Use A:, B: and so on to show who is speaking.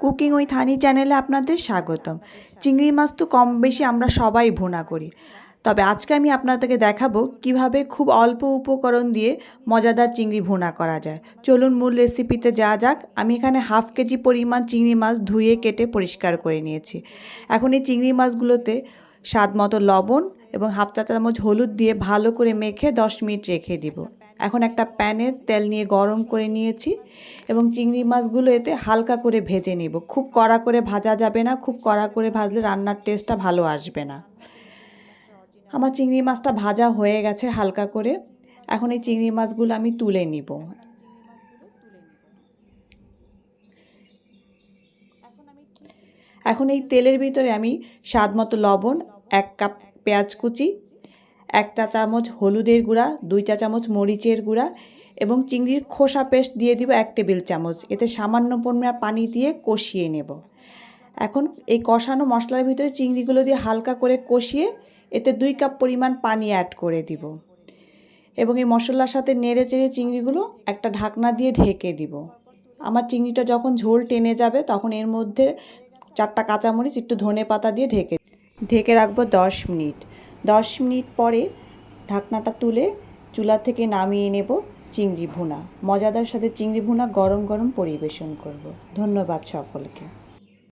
A: Cooking with Thani চ্যানেলে আপনাদের স্বাগতম। চিংড়ি মাছ তো কম বেশি আমরা সবাই ভুনা করি। তবে আজকে আমি আপনাদেরকে দেখাবো কীভাবে খুব অল্প উপকরণ দিয়ে মজাদার চিংড়ি ভুনা করা যায়। চলুন মূল রেসিপিতে যাওয়া যাক। আমি এখানে হাফ কেজি পরিমাণ চিংড়ি মাছ ধুয়ে কেটে পরিষ্কার করে নিয়েছি। এখন এই চিংড়ি মাছগুলোতে স্বাদ মতো লবণ এবং হাফ চা চামচ হলুদ দিয়ে ভালো করে মেখে দশ মিনিট রেখে দিব। এখন একটা প্যানে তেল নিয়ে গরম করে নিয়েছি এবং চিংড়ি মাছগুলো এতে হালকা করে ভেজে নেব। খুব কড়া করে ভাজা যাবে না, খুব কড়া করে ভাজলে রান্নার টেস্টটা ভালো আসবে না। আমার চিংড়ি মাছটা ভাজা হয়ে গেছে হালকা করে। এখন এই চিংড়ি মাছগুলো আমি তুলে নিব। এখন এই তেলের ভিতরে আমি স্বাদ মতো লবণ, এক কাপ পেঁয়াজ কুচি এক চা চামচ হলুদের গুঁড়া, দুই চা চামচ মরিচের গুঁড়া এবং চিংড়ির খোসা পেস্ট দিয়ে দিব এক টেবিল চামচ। এতে সামান্য পরিমাণ পানি দিয়ে কষিয়ে নেব। এখন এই কষানো মশলার ভিতরে চিংড়িগুলো দিয়ে হালকা করে কষিয়ে এতে দুই কাপ পরিমাণ পানি অ্যাড করে দিব এবং এই মশলার সাথে নেড়ে চেড়ে চিংড়িগুলো একটা ঢাকনা দিয়ে ঢেকে দিব। আমার চিংড়িটা যখন ঝোল টেনে যাবে তখন এর মধ্যে চারটা কাঁচামরিচ, একটু ধনে পাতা দিয়ে ঢেকে ঢেকে রাখব দশ মিনিট। দশ মিনিট পরে ঢাকনাটা তুলে চুলা থেকে নামিয়ে নেব চিংড়ি ভুনা। মজাদার সাথে চিংড়ি ভুনা গরম গরম পরিবেশন করব। ধন্যবাদ সকলকে।